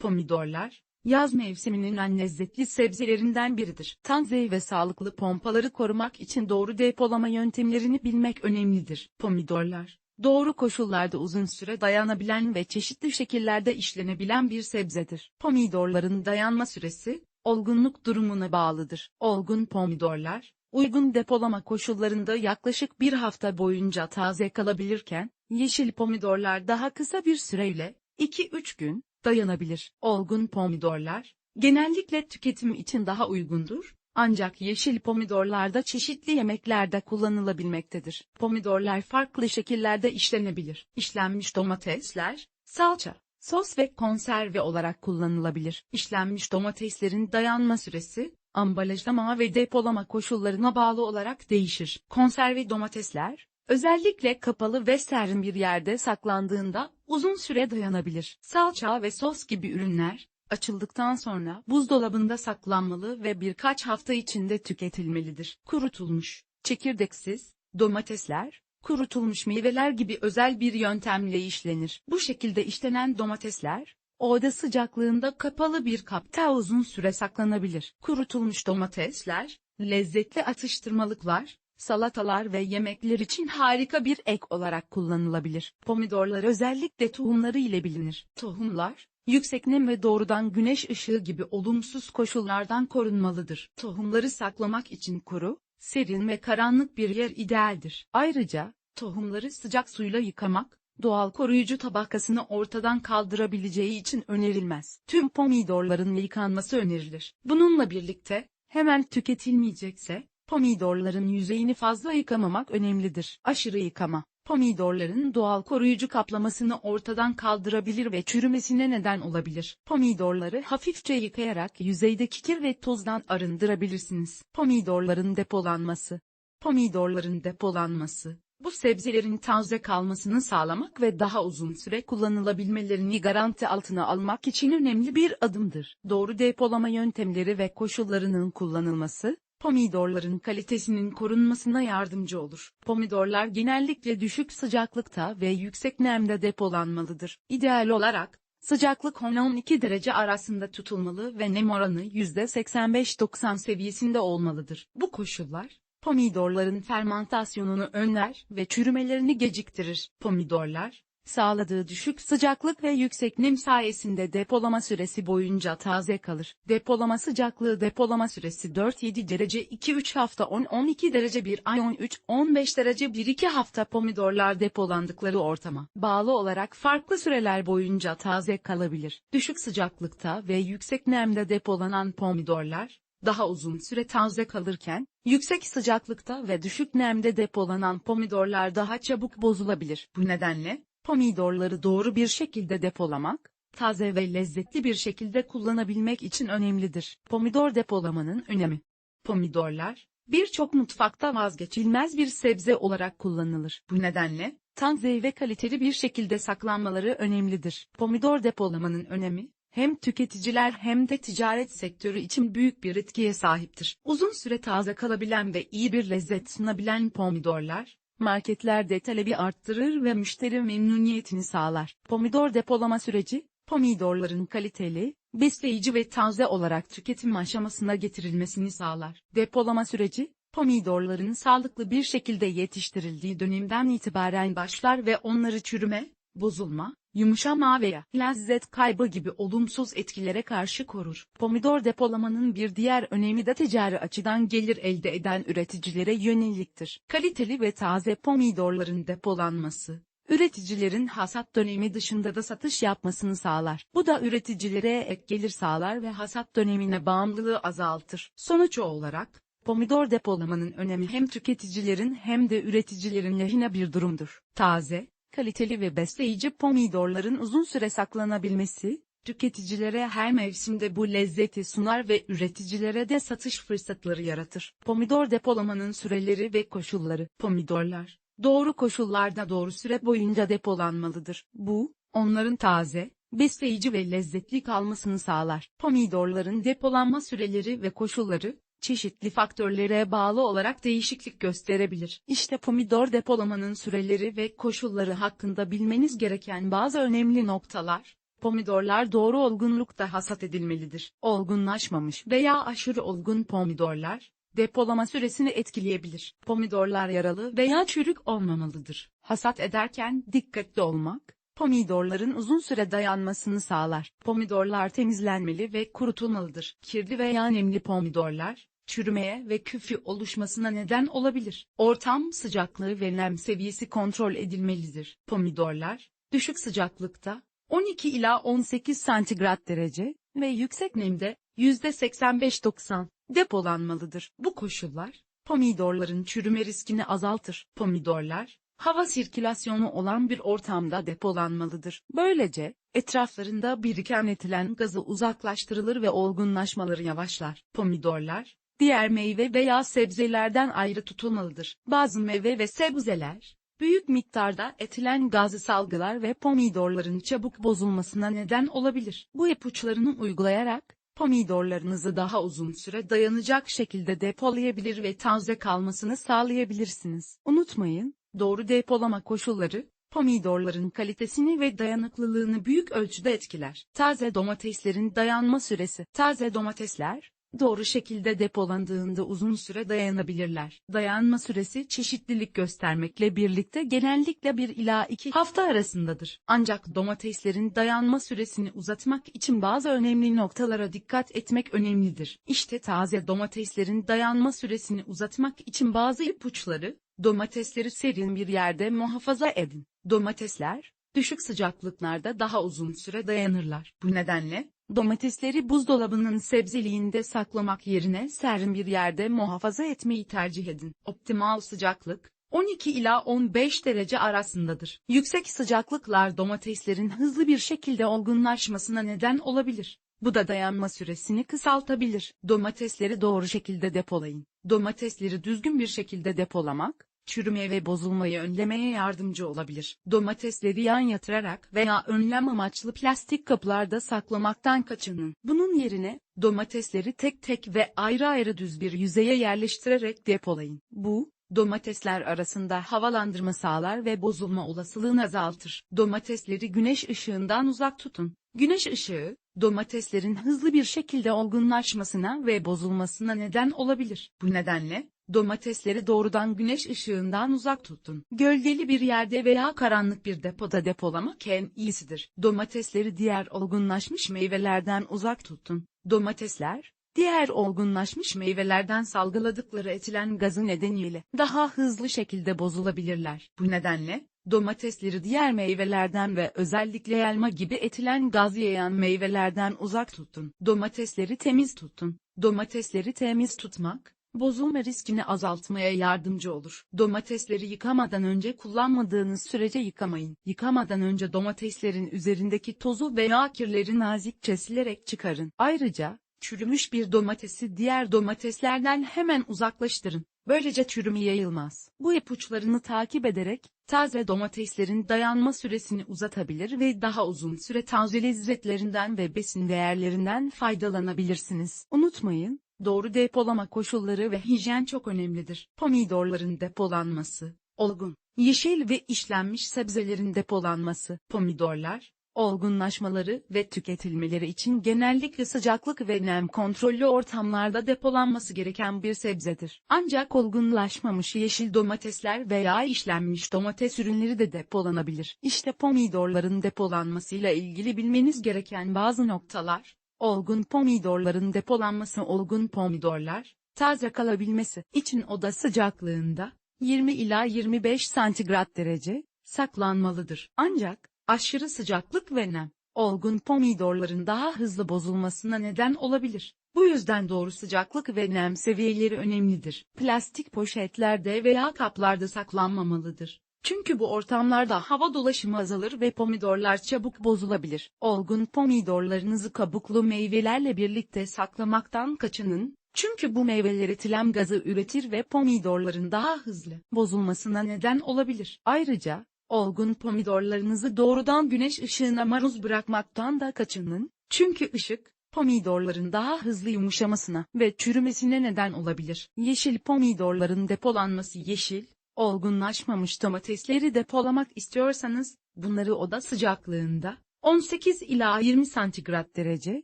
Pomidorlar, yaz mevsiminin en lezzetli sebzelerinden biridir. Taze ve sağlıklı pompaları korumak için doğru depolama yöntemlerini bilmek önemlidir. Pomidorlar, doğru koşullarda uzun süre dayanabilen ve çeşitli şekillerde işlenebilen bir sebzedir. Pomidorların dayanma süresi, olgunluk durumuna bağlıdır. Olgun pomidorlar, uygun depolama koşullarında yaklaşık bir hafta boyunca taze kalabilirken, yeşil pomidorlar daha kısa bir süreyle, 2-3 gün, dayanabilir. Olgun pomidorlar, genellikle tüketim için daha uygundur, ancak yeşil pomidorlarda çeşitli yemeklerde kullanılabilmektedir. Pomidorlar farklı şekillerde işlenebilir. İşlenmiş domatesler, salça, sos ve konserve olarak kullanılabilir. İşlenmiş domateslerin dayanma süresi, ambalajlama ve depolama koşullarına bağlı olarak değişir. Konserve domatesler, özellikle kapalı ve serin bir yerde saklandığında uzun süre dayanabilir. Salça ve sos gibi ürünler, açıldıktan sonra buzdolabında saklanmalı ve birkaç hafta içinde tüketilmelidir. Kurutulmuş, çekirdeksiz, domatesler, kurutulmuş meyveler gibi özel bir yöntemle işlenir. Bu şekilde işlenen domatesler, oda sıcaklığında kapalı bir kapta uzun süre saklanabilir. Kurutulmuş domatesler, lezzetli atıştırmalıklar, salatalar ve yemekler için harika bir ek olarak kullanılabilir. Pomidorlar özellikle tohumları ile bilinir. Tohumlar, yüksek nem ve doğrudan güneş ışığı gibi olumsuz koşullardan korunmalıdır. Tohumları saklamak için kuru, serin ve karanlık bir yer idealdir. Ayrıca, tohumları sıcak suyla yıkamak, doğal koruyucu tabakasını ortadan kaldırabileceği için önerilmez. Tüm pomidorların yıkanması önerilir. Bununla birlikte, hemen tüketilmeyecekse, pomidorların yüzeyini fazla yıkamamak önemlidir. Aşırı yıkama, pomidorların doğal koruyucu kaplamasını ortadan kaldırabilir ve çürümesine neden olabilir. Pomidorları hafifçe yıkayarak yüzeydeki kir ve tozdan arındırabilirsiniz. Pomidorların depolanması Pomidorların depolanması, bu sebzelerin taze kalmasını sağlamak ve daha uzun süre kullanılabilmelerini garanti altına almak için önemli bir adımdır. Doğru depolama yöntemleri ve koşullarının kullanılması, pomidorların kalitesinin korunmasına yardımcı olur. Pomidorlar genellikle düşük sıcaklıkta ve yüksek nemde depolanmalıdır. İdeal olarak, sıcaklık 10-12 derece arasında tutulmalı ve nem oranı %85-90 seviyesinde olmalıdır. Bu koşullar, pomidorların fermentasyonunu önler ve çürümelerini geciktirir. Pomidorlar, sağladığı düşük sıcaklık ve yüksek nem sayesinde depolama süresi boyunca taze kalır. Depolama sıcaklığı depolama süresi 4-7 derece 2-3 hafta 10-12 derece 1 ay 13-15 derece 1-2 hafta pomidorlar depolandıkları ortama bağlı olarak farklı süreler boyunca taze kalabilir. Düşük sıcaklıkta ve yüksek nemde depolanan pomidorlar, daha uzun süre taze kalırken, yüksek sıcaklıkta ve düşük nemde depolanan pomidorlar daha çabuk bozulabilir. Bu nedenle, pomidorları doğru bir şekilde depolamak, taze ve lezzetli bir şekilde kullanabilmek için önemlidir. Pomidor depolamanın önemi. Pomidorlar, birçok mutfakta vazgeçilmez bir sebze olarak kullanılır. Bu nedenle, taze ve kaliteli bir şekilde saklanmaları önemlidir. Pomidor depolamanın önemi, hem tüketiciler hem de ticaret sektörü için büyük bir etkiye sahiptir. Uzun süre taze kalabilen ve iyi bir lezzet sunabilen pomidorlar, marketlerde talebi arttırır ve müşteri memnuniyetini sağlar. Pomidor depolama süreci, pomidorların kaliteli, besleyici ve taze olarak tüketim aşamasına getirilmesini sağlar. Depolama süreci, pomidorların sağlıklı bir şekilde yetiştirildiği dönemden itibaren başlar ve onları çürüme, bozulma, yumuşama veya lezzet kaybı gibi olumsuz etkilere karşı korur. Pomidor depolamanın bir diğer önemi de ticari açıdan gelir elde eden üreticilere yöneliktir. Kaliteli ve taze pomidorların depolanması, üreticilerin hasat dönemi dışında da satış yapmasını sağlar. Bu da üreticilere ek gelir sağlar ve hasat dönemine bağımlılığı azaltır. Sonuç olarak, pomidor depolamanın önemi hem tüketicilerin hem de üreticilerin lehine bir durumdur. Taze, kaliteli ve besleyici pomidorların uzun süre saklanabilmesi, tüketicilere her mevsimde bu lezzeti sunar ve üreticilere de satış fırsatları yaratır. Pomidor depolamanın süreleri ve koşulları. Pomidorlar, doğru koşullarda doğru süre boyunca depolanmalıdır. Bu, onların taze, besleyici ve lezzetli kalmasını sağlar. Pomidorların depolanma süreleri ve koşulları, çeşitli faktörlere bağlı olarak değişiklik gösterebilir. İşte pomidor depolamanın süreleri ve koşulları hakkında bilmeniz gereken bazı önemli noktalar. Pomidorlar doğru olgunlukta hasat edilmelidir. Olgunlaşmamış veya aşırı olgun pomidorlar, depolama süresini etkileyebilir. Pomidorlar yaralı veya çürük olmamalıdır. Hasat ederken dikkatli olmak, pomidorların uzun süre dayanmasını sağlar. Pomidorlar temizlenmeli ve kurutulmalıdır. Kirli veya nemli pomidorlar, çürümeye ve küfü oluşmasına neden olabilir. Ortam sıcaklığı ve nem seviyesi kontrol edilmelidir. Pomidorlar, düşük sıcaklıkta, 12 ila 18 santigrat derece ve yüksek nemde %85-90 depolanmalıdır. Bu koşullar, pomidorların çürüme riskini azaltır. Pomidorlar, hava sirkülasyonu olan bir ortamda depolanmalıdır. Böylece, etraflarında biriken etilen gazı uzaklaştırılır ve olgunlaşmaları yavaşlar. Pomidorlar, diğer meyve veya sebzelerden ayrı tutulmalıdır. Bazı meyve ve sebzeler, büyük miktarda etilen gazı salgılar ve pomidorların çabuk bozulmasına neden olabilir. Bu ipuçlarını uygulayarak, pomidorlarınızı daha uzun süre dayanacak şekilde depolayabilir ve taze kalmasını sağlayabilirsiniz. Unutmayın, doğru depolama koşulları, pomidorların kalitesini ve dayanıklılığını büyük ölçüde etkiler. Taze domateslerin dayanma süresi. Taze domatesler, doğru şekilde depolandığında uzun süre dayanabilirler. Dayanma süresi çeşitlilik göstermekle birlikte genellikle 1 ila 2 hafta arasındadır. Ancak domateslerin dayanma süresini uzatmak için bazı önemli noktalara dikkat etmek önemlidir. İşte taze domateslerin dayanma süresini uzatmak için bazı ipuçları, domatesleri serin bir yerde muhafaza edin. Domatesler, düşük sıcaklıklarda daha uzun süre dayanırlar. Bu nedenle, domatesleri buzdolabının sebzeliğinde saklamak yerine serin bir yerde muhafaza etmeyi tercih edin. Optimal sıcaklık, 12 ila 15 derece arasındadır. Yüksek sıcaklıklar domateslerin hızlı bir şekilde olgunlaşmasına neden olabilir. Bu da dayanma süresini kısaltabilir. Domatesleri doğru şekilde depolayın. Domatesleri düzgün bir şekilde depolamak, çürümeye ve bozulmayı önlemeye yardımcı olabilir. Domatesleri yan yatırarak veya önlem amaçlı plastik kaplarda saklamaktan kaçının. Bunun yerine, domatesleri tek tek ve ayrı ayrı düz bir yüzeye yerleştirerek depolayın. Bu, domatesler arasında havalandırma sağlar ve bozulma olasılığını azaltır. Domatesleri güneş ışığından uzak tutun. Güneş ışığı, domateslerin hızlı bir şekilde olgunlaşmasına ve bozulmasına neden olabilir. Bu nedenle, domatesleri doğrudan güneş ışığından uzak tutun. Gölgeli bir yerde veya karanlık bir depoda depolamak en iyisidir. Domatesleri diğer olgunlaşmış meyvelerden uzak tutun. Domatesler, diğer olgunlaşmış meyvelerden salgıladıkları etilen gazı nedeniyle daha hızlı şekilde bozulabilirler. Bu nedenle, domatesleri diğer meyvelerden ve özellikle elma gibi etilen gaz yayan meyvelerden uzak tutun. Domatesleri temiz tutun. Domatesleri temiz tutmak, bozulma riskini azaltmaya yardımcı olur. Domatesleri yıkamadan önce kullanmadığınız sürece yıkamayın. Yıkamadan önce domateslerin üzerindeki tozu veya kirleri nazikçe silerek çıkarın. Ayrıca, çürümüş bir domatesi diğer domateslerden hemen uzaklaştırın. Böylece çürümü yayılmaz. Bu ipuçlarını takip ederek, taze domateslerin dayanma süresini uzatabilir ve daha uzun süre taze lezzetlerinden ve besin değerlerinden faydalanabilirsiniz. Unutmayın, doğru depolama koşulları ve hijyen çok önemlidir. Pomidorların depolanması, olgun, yeşil ve işlenmiş sebzelerin depolanması, pomidorlar, olgunlaşmaları ve tüketilmeleri için genellikle sıcaklık ve nem kontrollü ortamlarda depolanması gereken bir sebzedir. Ancak olgunlaşmamış yeşil domatesler veya işlenmiş domates ürünleri de depolanabilir. İşte pomidorların depolanmasıyla ilgili bilmeniz gereken bazı noktalar. Olgun pomidorların depolanması olgun pomidorlar, taze kalabilmesi için oda sıcaklığında 20 ila 25 santigrat derece saklanmalıdır. Ancak aşırı sıcaklık ve nem, olgun pomidorların daha hızlı bozulmasına neden olabilir. Bu yüzden doğru sıcaklık ve nem seviyeleri önemlidir. Plastik poşetlerde veya kaplarda saklanmamalıdır. Çünkü bu ortamlarda hava dolaşımı azalır ve pomidorlar çabuk bozulabilir. Olgun pomidorlarınızı kabuklu meyvelerle birlikte saklamaktan kaçının, çünkü bu meyveler etilen gazı üretir ve pomidorların daha hızlı bozulmasına neden olabilir. Ayrıca, olgun pomidorlarınızı doğrudan güneş ışığına maruz bırakmaktan da kaçının, çünkü ışık, pomidorların daha hızlı yumuşamasına ve çürümesine neden olabilir. Yeşil pomidorların depolanması yeşil, olgunlaşmamış domatesleri depolamak istiyorsanız, bunları oda sıcaklığında, 18 ila 20 santigrat derece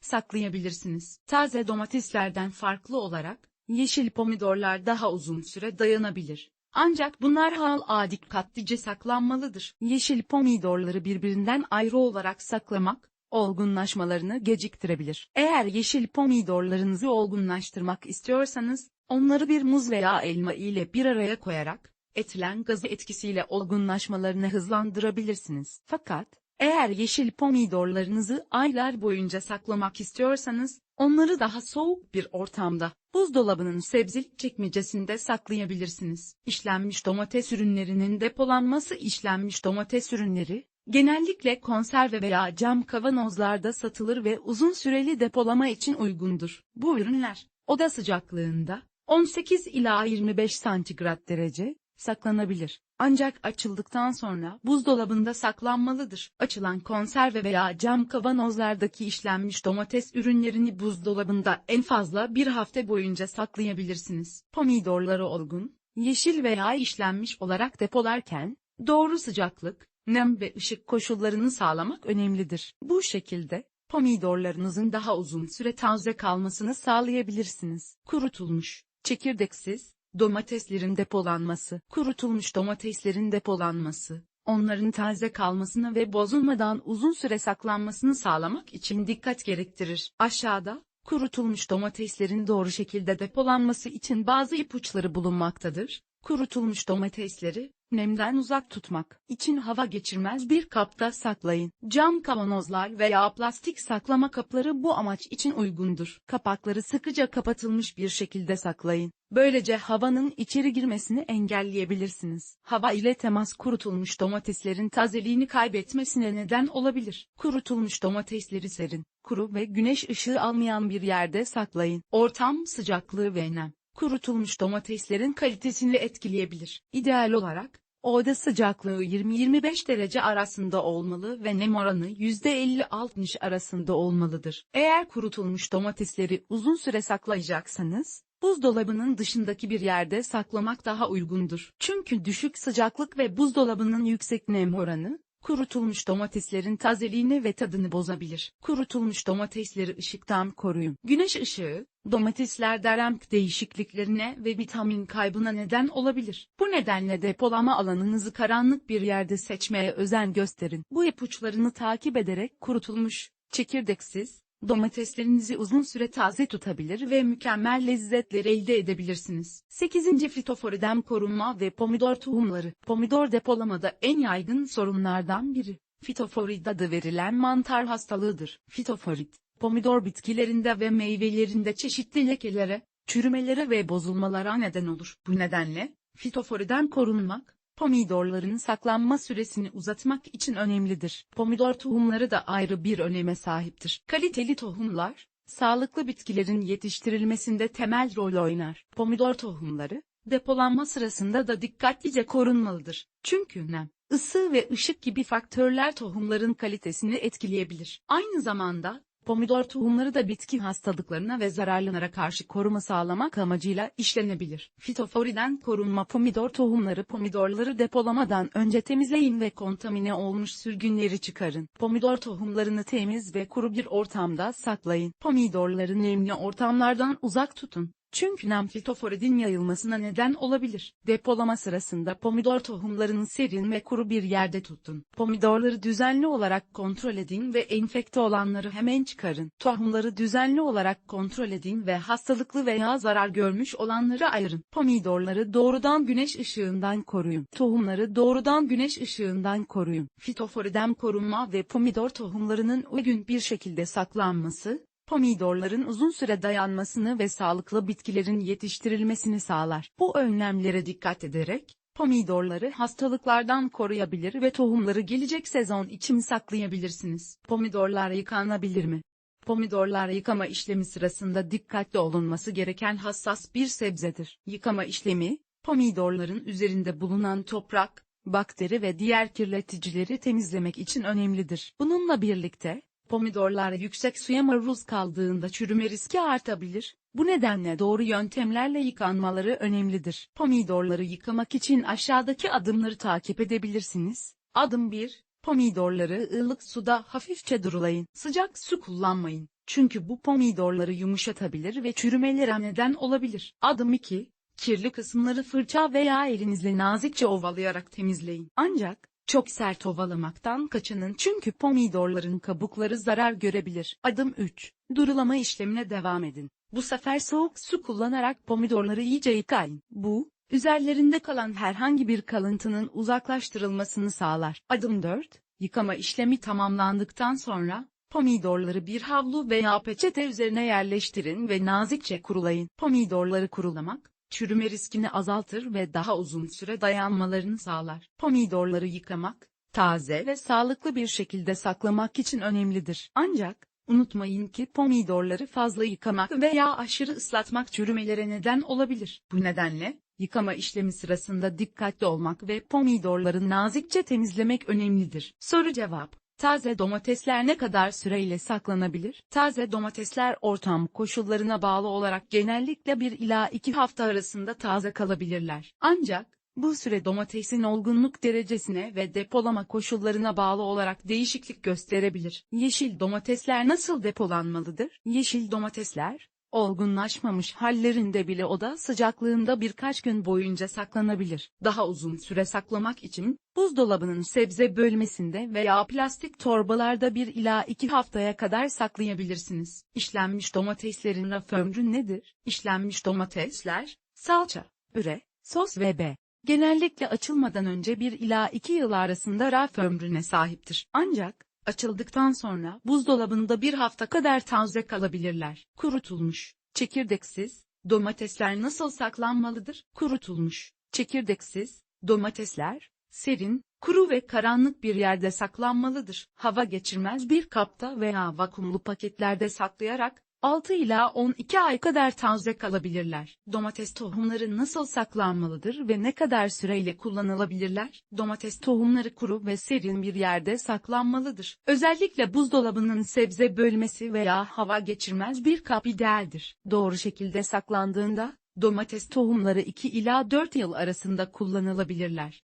saklayabilirsiniz. Taze domateslerden farklı olarak yeşil pomidorlar daha uzun süre dayanabilir. Ancak bunlar hal a dikkatlice saklanmalıdır. Yeşil pomidorları birbirinden ayrı olarak saklamak, olgunlaşmalarını geciktirebilir. Eğer yeşil pomidorlarınızı olgunlaştırmak istiyorsanız, onları bir muz veya elma ile bir araya koyarak, etilen gazı etkisiyle olgunlaşmalarını hızlandırabilirsiniz. Fakat, eğer yeşil pomidorlarınızı aylar boyunca saklamak istiyorsanız, onları daha soğuk bir ortamda, buzdolabının sebzelik çekmecesinde saklayabilirsiniz. İşlenmiş domates ürünlerinin depolanması işlenmiş domates ürünleri, genellikle konserve veya cam kavanozlarda satılır ve uzun süreli depolama için uygundur. Bu ürünler, oda sıcaklığında, 18 ila 25 santigrat derece, saklanabilir. Ancak açıldıktan sonra buzdolabında saklanmalıdır. Açılan konserve veya cam kavanozlardaki işlenmiş domates ürünlerini buzdolabında en fazla bir hafta boyunca saklayabilirsiniz. Pomidorları olgun, yeşil veya işlenmiş olarak depolarken, doğru sıcaklık, nem ve ışık koşullarını sağlamak önemlidir. Bu şekilde, pomidorlarınızın daha uzun süre taze kalmasını sağlayabilirsiniz. Kurutulmuş, çekirdeksiz, domateslerin depolanması, kurutulmuş domateslerin depolanması, onların taze kalmasını ve bozulmadan uzun süre saklanmasını sağlamak için dikkat gerektirir. Aşağıda, kurutulmuş domateslerin doğru şekilde depolanması için bazı ipuçları bulunmaktadır. Kurutulmuş domatesleri, nemden uzak tutmak için hava geçirmez bir kapta saklayın. Cam kavanozlar veya plastik saklama kapları bu amaç için uygundur. Kapakları sıkıca kapatılmış bir şekilde saklayın. Böylece havanın içeri girmesini engelleyebilirsiniz. Hava ile temas kurutulmuş domateslerin tazeliğini kaybetmesine neden olabilir. Kurutulmuş domatesleri serin, kuru ve güneş ışığı almayan bir yerde saklayın. Ortam sıcaklığı ve nem kurutulmuş domateslerin kalitesini etkileyebilir. İdeal olarak, oda sıcaklığı 20-25 derece arasında olmalı ve nem oranı %50-60 arasında olmalıdır. Eğer kurutulmuş domatesleri uzun süre saklayacaksanız, buzdolabının dışındaki bir yerde saklamak daha uygundur. Çünkü düşük sıcaklık ve buzdolabının yüksek nem oranı, kurutulmuş domateslerin tazeliğini ve tadını bozabilir. Kurutulmuş domatesleri ışıktan koruyun. Güneş ışığı, domateslerde renk değişikliklerine ve vitamin kaybına neden olabilir. Bu nedenle depolama alanınızı karanlık bir yerde seçmeye özen gösterin. Bu ipuçlarını takip ederek kurutulmuş, çekirdeksiz, domateslerinizi uzun süre taze tutabilir ve mükemmel lezzetler elde edebilirsiniz. 8. Fitoforiden korunma ve pomidor tohumları. Pomidor depolamada en yaygın sorunlardan biri. Fitoforid adı verilen mantar hastalığıdır. Fitoforid, pomidor bitkilerinde ve meyvelerinde çeşitli lekelere, çürümelere ve bozulmalara neden olur. Bu nedenle, fitoforiden korunmak, pomidorların saklanma süresini uzatmak için önemlidir. Pomidor tohumları da ayrı bir öneme sahiptir. Kaliteli tohumlar, sağlıklı bitkilerin yetiştirilmesinde temel rol oynar. Pomidor tohumları, depolanma sırasında da dikkatlice korunmalıdır. Çünkü nem, ısı ve ışık gibi faktörler tohumların kalitesini etkileyebilir. Aynı zamanda, Pomidor tohumları da bitki hastalıklarına ve zararlılara karşı koruma sağlamak amacıyla işlenebilir. Fitoforiden korunma pomidor tohumları pomidorları depolamadan önce temizleyin ve kontamine olmuş sürgünleri çıkarın. Pomidor tohumlarını temiz ve kuru bir ortamda saklayın. Pomidorları nemli ortamlardan uzak tutun. Çünkü nem fitoforidin yayılmasına neden olabilir. Depolama sırasında pomidor tohumlarını serin ve kuru bir yerde tutun. Pomidorları düzenli olarak kontrol edin ve enfekte olanları hemen çıkarın. Tohumları düzenli olarak kontrol edin ve hastalıklı veya zarar görmüş olanları ayırın. Pomidorları doğrudan güneş ışığından koruyun. Tohumları doğrudan güneş ışığından koruyun. Fitoforiden korunma ve pomidor tohumlarının uygun bir şekilde saklanması, pomidorların uzun süre dayanmasını ve sağlıklı bitkilerin yetiştirilmesini sağlar. Bu önlemlere dikkat ederek, pomidorları hastalıklardan koruyabilir ve tohumları gelecek sezon için saklayabilirsiniz. Pomidorlar yıkanabilir mi? Pomidorlar yıkama işlemi sırasında dikkatli olunması gereken hassas bir sebzedir. Yıkama işlemi, pomidorların üzerinde bulunan toprak, bakteri ve diğer kirleticileri temizlemek için önemlidir. Bununla birlikte, Pomidorlar yüksek suya maruz kaldığında çürüme riski artabilir. Bu nedenle doğru yöntemlerle yıkanmaları önemlidir. Pomidorları yıkamak için aşağıdaki adımları takip edebilirsiniz. Adım 1. Pomidorları ılık suda hafifçe durulayın. Sıcak su kullanmayın. Çünkü bu pomidorları yumuşatabilir ve çürümelere neden olabilir. Adım 2. Kirli kısımları fırça veya elinizle nazikçe ovalayarak temizleyin. Ancak, çok sert ovalamaktan kaçının çünkü pomidorların kabukları zarar görebilir. Adım 3. Durulama işlemine devam edin. Bu sefer soğuk su kullanarak pomidorları iyice yıkayın. Bu, üzerlerinde kalan herhangi bir kalıntının uzaklaştırılmasını sağlar. Adım 4. Yıkama işlemi tamamlandıktan sonra, pomidorları bir havlu veya peçete üzerine yerleştirin ve nazikçe kurulayın. Pomidorları kurulamak, çürüme riskini azaltır ve daha uzun süre dayanmalarını sağlar. Pomidorları yıkamak, taze ve sağlıklı bir şekilde saklamak için önemlidir. Ancak, unutmayın ki pomidorları fazla yıkamak veya aşırı ıslatmak çürümelere neden olabilir. Bu nedenle, yıkama işlemi sırasında dikkatli olmak ve pomidorları nazikçe temizlemek önemlidir. Soru cevap Taze domatesler ne kadar süreyle saklanabilir? Taze domatesler ortam koşullarına bağlı olarak genellikle 1 ila 2 hafta arasında taze kalabilirler. Ancak, bu süre domatesin olgunluk derecesine ve depolama koşullarına bağlı olarak değişiklik gösterebilir. Yeşil domatesler nasıl depolanmalıdır? Yeşil domatesler, olgunlaşmamış hallerinde bile oda sıcaklığında birkaç gün boyunca saklanabilir. Daha uzun süre saklamak için, buzdolabının sebze bölmesinde veya plastik torbalarda 1 ila 2 haftaya kadar saklayabilirsiniz. İşlenmiş domateslerin raf ömrü nedir? İşlenmiş domatesler, salça, püre, sos ve b. Genellikle açılmadan önce 1 ila 2 yıl arasında raf ömrüne sahiptir. Ancak, Açıldıktan sonra buzdolabında bir hafta kadar taze kalabilirler. Kurutulmuş, çekirdeksiz, domatesler nasıl saklanmalıdır? Kurutulmuş, çekirdeksiz, domatesler, serin, kuru ve karanlık bir yerde saklanmalıdır. Hava geçirmez bir kapta veya vakumlu paketlerde saklayarak, 6 ila 12 ay kadar taze kalabilirler. Domates tohumları nasıl saklanmalıdır ve ne kadar süreyle kullanılabilirler? Domates tohumları kuru ve serin bir yerde saklanmalıdır. Özellikle buzdolabının sebze bölmesi veya hava geçirmez bir kap idealdir. Doğru şekilde saklandığında, domates tohumları 2 ila 4 yıl arasında kullanılabilirler.